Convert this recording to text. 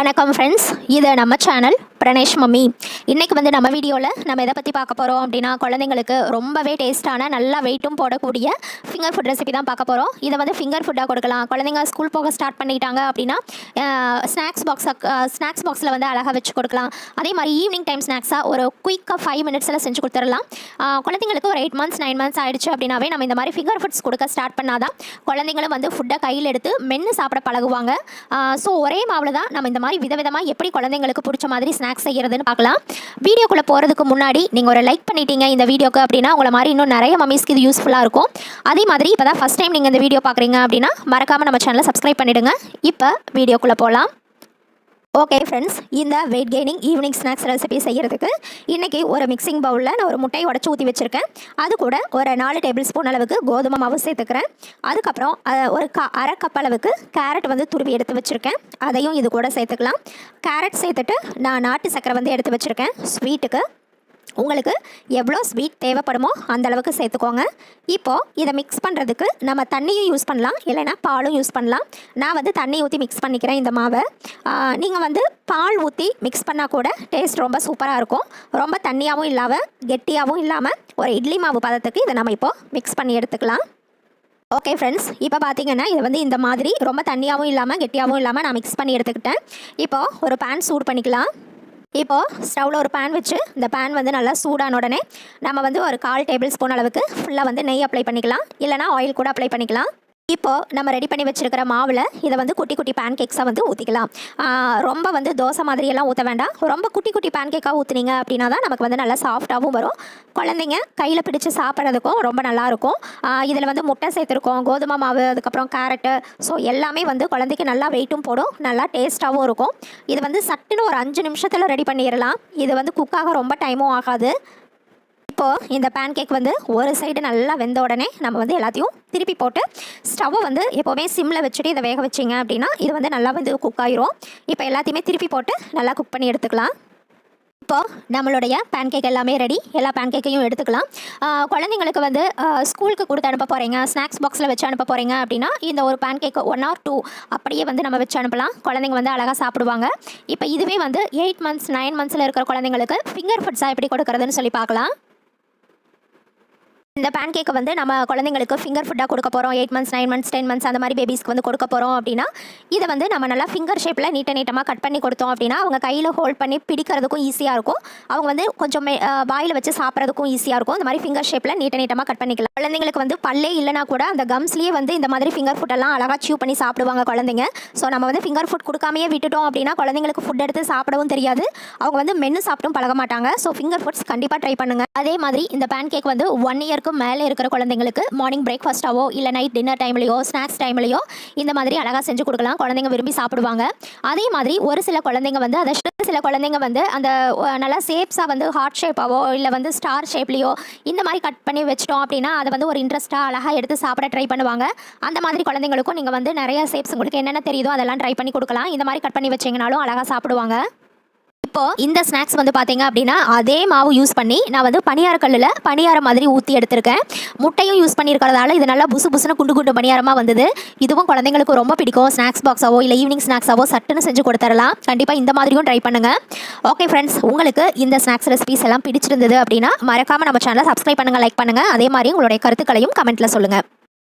வணக்கம் ஃப்ரெண்ட்ஸ் இது நம்ம சேனல் பிரணேஷ் மம்மி. இன்றைக்கி வந்து நம்ம வீடியோவில் நம்ம எதை பற்றி பார்க்க போகிறோம் அப்படின்னா குழந்தைங்களுக்கு ரொம்பவே டேஸ்ட்டான நல்லா வெயிட்டும் போடக்கூடிய ஃபிங்கர் ஃபுட் ரெசிபி தான் பார்க்க போகிறோம் இதை வந்து ஃபிங்கர் ஃபுட்டாக கொடுக்கலாம். குழந்தைங்க ஸ்கூல் போக ஸ்டார்ட் பண்ணிட்டாங்க அப்படின்னா ஸ்நாக்ஸ் பாக்ஸை ஸ்நாக்ஸ் பாக்ஸில் வந்து அழகாக வச்சு கொடுக்கலாம். அதே மாதிரி ஈவினிங் டைம் ஸ்நாக்ஸாக ஒரு குயிக்காக ஃபைவ் மினிட்ஸில் செஞ்சு கொடுத்துடலாம். குழந்தைங்களுக்கு ஒரு எயிட் மந்த்ஸ் நைன் மந்த்ஸ் ஆகிடுச்சு அப்படின்னாவே நம்ம இந்த மாதிரி ஃபிங்கர் ஃபுட்ஸ் கொடுக்க ஸ்டார்ட் பண்ணால் தான் குழந்தைங்களும் வந்து ஃபுட்டை கையில் எடுத்து மென்று சாப்பிட பழகுவாங்க. ஸோ ஒரே மாவில் தான் நம்ம இந்த மாதிரி விதவிதமாக எப்படி குழந்தைங்களுக்கு பிடிச்ச மாதிரி ஸ்நாக்ஸ் செய்கிறதுன்னு பார்க்கலாம். வீடியோக்குள்ளே போகிறதுக்கு முன்னாடி நீங்கள் ஒரு லைக் பண்ணிட்டீங்க இந்த வீடியோக்கு அப்படின்னா உங்களை மாதிரி இன்னும் நிறைய மம்மிஸ்க்கு இது யூஸ்ஃபுல்லாக இருக்கும். அதே மாதிரி இப்போ தான் ஃபஸ்ட் டைம் நீங்கள் இந்த வீடியோ பார்க்குறீங்க அப்படின்னா மறக்காமல் நம்ம சேனலை சப்ஸ்கிரைப் பண்ணிவிடுங்க இப்போ வீடியோக்குள்ளே போகலாம் ஓகே ஃப்ரெண்ட்ஸ் இந்த weight gaining evening snacks recipe செய்கிறதுக்கு இன்றைக்கி ஒரு மிக்சிங் பவுலில் நான் ஒரு முட்டையை உடச்சி ஊற்றி வச்சுருக்கேன். அது கூட ஒரு நாலு டேபிள் ஸ்பூன் அளவுக்கு கோதுமை மாவு சேர்த்துக்கிறேன். அதுக்கப்புறம் ஒரு க அரை கப் அளவுக்கு கேரட் வந்து துருவி எடுத்து வச்சுருக்கேன். அதையும் இது கூட சேர்த்துக்கலாம். கேரட் சேர்த்துட்டு நான் நாட்டு சக்கரை வந்து எடுத்து வச்சுருக்கேன். ஸ்வீட்டுக்கு உங்களுக்கு எவ்வளோ ஸ்வீட் தேவைப்படுமோ அந்த அளவுக்கு சேர்த்துக்கோங்க. இப்போது இதை மிக்ஸ் பண்ணுறதுக்கு நம்ம தண்ணியும் யூஸ் பண்ணலாம். இல்லைன்னா பாலும் யூஸ் பண்ணலாம். நான் வந்து தண்ணி ஊற்றி மிக்ஸ் பண்ணிக்கிறேன் இந்த மாவை. நீங்கள் வந்து பால் ஊற்றி மிக்ஸ் பண்ணால் கூட டேஸ்ட் ரொம்ப சூப்பராக இருக்கும். ரொம்ப தண்ணியாகவும் இல்லாமல் கெட்டியாகவும் இல்லாமல் ஒரு இட்லி மாவு பதத்துக்கு இதை நம்ம இப்போது மிக்ஸ் பண்ணி எடுத்துக்கலாம். ஓகே ஃப்ரெண்ட்ஸ் இப்போ பார்த்தீங்கன்னா இது வந்து இந்த மாதிரி ரொம்ப தண்ணியாகவும் இல்லாமல் கெட்டியாகவும் இல்லாமல் நான் மிக்ஸ் பண்ணி எடுத்துக்கிட்டேன். இப்போது ஒரு பேன் சூடு பண்ணிக்கலாம். இப்போது ஸ்டவ்வில் ஒரு பேன் வச்சு இந்த பேன் வந்து நல்லா சூடான உடனே நம்ம வந்து ஒரு கால் டேபிள் ஸ்பூன் அளவுக்கு ஃபுல்லாக வந்து நெய் அப்ளை பண்ணிக்கலாம். இல்லைனா ஆயில் கூட அப்ளை பண்ணிக்கலாம். இப்போது நம்ம ரெடி பண்ணி வச்சிருக்கிற மாவில் இதை வந்து குட்டி குட்டி பேன் கேக்ஸாக வந்து ஊற்றிக்கலாம் ரொம்ப வந்து தோசை மாதிரியெல்லாம் ஊற்ற வேண்டாம். ரொம்ப குட்டி குட்டி பேன் கேக்காக ஊற்றுனீங்க அப்படின்னா தான் நமக்கு வந்து நல்லா சாஃப்டாகவும் வரும். குழந்தைங்க கையில் பிடிச்சு சாப்பிட்றதுக்கும் ரொம்ப நல்லாயிருக்கும் இதில் வந்து முட்டை சேர்த்துருக்கோம் கோதுமை மாவு அதுக்கப்புறம் கேரட்டு ஸோ எல்லாமே வந்து குழந்தைக்கு நல்லா வெயிட்டும் போடும் நல்லா டேஸ்ட்டாகவும் இருக்கும். இது வந்து சட்டுன்னு ஒரு அஞ்சு நிமிஷத்தில் ரெடி பண்ணிடலாம். இது வந்து குக்காக ரொம்ப டைமும் ஆகாது. இப்போது இந்த பேன் கேக் வந்து ஒரு சைடு நல்லா வெந்த உடனே நம்ம வந்து எல்லாத்தையும் திருப்பி போட்டு ஸ்டவ்வை வந்து எப்போவுமே சிம்மில் வச்சுட்டு இதை வேக வச்சிங்க அப்படின்னா இது வந்து நல்லா வந்து குக் ஆயிரும். இப்போ எல்லாத்தையுமே திருப்பி போட்டு நல்லா குக் பண்ணி எடுத்துக்கலாம். இப்போது நம்மளுடைய பேன்கேக் எல்லாமே ரெடி எல்லா பேன்கேக்கையும் எடுத்துக்கலாம். குழந்தைங்களுக்கு வந்து ஸ்கூலுக்கு கொடுத்து அனுப்ப போகிறீங்க ஸ்நாக்ஸ் பாக்ஸில் வச்சு அனுப்ப போகிறீங்க அப்படின்னா இந்த ஒரு பேன்கேக் ஒன் ஆர் டூ அப்படியே வந்து நம்ம வச்சு அனுப்பலாம். குழந்தைங்க வந்து அழகாக சாப்பிடுவாங்க. இப்போ இதுவே வந்து எயிட் மந்த்ஸ் நைன் மந்த்ஸில் இருக்கிற குழந்தைங்களுக்கு ஃபிங்கர் ஃபுட்ஸாக எப்படி கொடுக்குறதுன்னு சொல்லி பார்க்கலாம். இந்த பேன் கேக்கை வந்து நம்ம குழந்தைங்களுக்கு ஃபிங்கர் ஃபுட்டாக கொடுக்க போகிறோம் eight months nine months ten months அந்த மாதிரி பேபிஸ்க்கு வந்து கொடுக்க போகிறோம் அப்படின்னா இதை வந்து நம்ம நல்லா ஃபிங்கர் ஷேப்பில் நீட்ட நீட்டமாக கட் பண்ணி கொடுத்தோம் அப்படின்னா அவங்க கையில் ஹோல்ட் பண்ணி பிடிக்கிறதுக்கும் ஈஸியாக இருக்கும். அவங்க வந்து கொஞ்சம் வாயில் வச்சு சாப்பிட்றதுக்கும் ஈஸியாக இருக்கும். இந்த மாதிரி ஃபிங்கர் ஷேப்பில் நீட்ட நீட்டமாக கட் பண்ணிக்கலாம். குழந்தைங்களுக்கு வந்து பல்லே இல்லைனா கூட அந்த கம்ஸ்லேயே வந்து இந்த மாதிரி ஃபிங்கர் ஃபுட்டெல்லாம் அழகாக சியூ பண்ணி சாப்பிடுவாங்க குழந்தைங்க. ஸோ நம்ம வந்து ஃபிங்கர் ஃபுட் கொடுக்காமையே விட்டுட்டோம் அப்படின்னா குழந்தைங்களுக்கு ஃபுட் எடுத்து சாப்பிடவும் தெரியாது. அவங்க வந்து மென்று சாப்பிட்டும் பழக மாட்டாங்க. ஸோ ஃபிங்கர் ஃபுட்ஸ் கண்டிப்பாக ட்ரை பண்ணுங்க. அதே மாதிரி இந்த பேன் கேக் வந்து ஒன் இயர்க்கு மேலே இருக்கிற குழந்தைங்களுக்கு மார்னிங் பிரேக்ஃபாஸ்ட்டாவோ இல்லை நைட் டின்னர் டைம்லையோ ஸ்நாக்ஸ் டைம்லையோ இந்த மாதிரி அழகாக செஞ்சு கொடுக்கலாம். குழந்தைங்க விரும்பி சாப்பிடுவாங்க. அதே மாதிரி ஒரு சில குழந்தைங்க வந்து அதை சில குழந்தைங்க வந்து அந்த நல்லா ஷேப்ஸாக வந்து ஹார்ட் ஷேப்பாவோ இல்லை வந்து ஸ்டார் ஷேப்லேயோ இந்த மாதிரி கட் பண்ணி வச்சிட்டோம் அப்படின்னா அதை வந்து ஒரு இன்ட்ரெஸ்ட்டாக அழகாக எடுத்து சாப்பிட ட்ரை பண்ணுவாங்க. அந்த மாதிரி குழந்தைங்களுக்கும் நீங்கள் வந்து நிறைய ஷேப்ஸ் உங்களுக்கு என்னென்ன தெரியுதோ அதெல்லாம் ட்ரை பண்ணி கொடுக்கலாம். இந்த மாதிரி கட் பண்ணி வச்சிங்கனாலும் அழகாக சாப்பிடுவாங்க. இப்போ இந்த ஸ்நாக்ஸ் வந்து பார்த்தீங்க அப்படின்னா அதே மாவு யூஸ் பண்ணி நான் வந்து பணியாரக்கல்லில் பணியாரம் மாதிரி ஊற்றி எடுத்திருக்கேன். முட்டையும் யூஸ் பண்ணியிருக்கிறதால இது நல்லா புசு புசுன்னு குண்டு குண்டு பணியாரமாக வந்தது. இதுவும் குழந்தைங்களுக்கு ரொம்ப பிடிக்கும். ஸ்நாக்ஸ் பாக்ஸாவோ இல்லை ஈவினிங் ஸ்நாக்ஸாவோ சட்டுன்னு செஞ்சு கொடுத்துடலாம் கண்டிப்பாக இந்த மாதிரியும் ட்ரை பண்ணுங்கள் ஓகே ஃப்ரெண்ட்ஸ் உங்களுக்கு இந்த ஸ்நாக்ஸ் ரெசிபிஸ் எல்லாம் பிடிச்சிருந்தது அப்படின்னா மறக்காமல் நம்ம சேனலை சப்ஸ்கிரைப் பண்ணுங்கள் லைக் பண்ணுங்கள் அதே மாதிரி உங்களுடைய கருத்துக்களையும் கமெண்ட்டில் சொல்லுங்கள்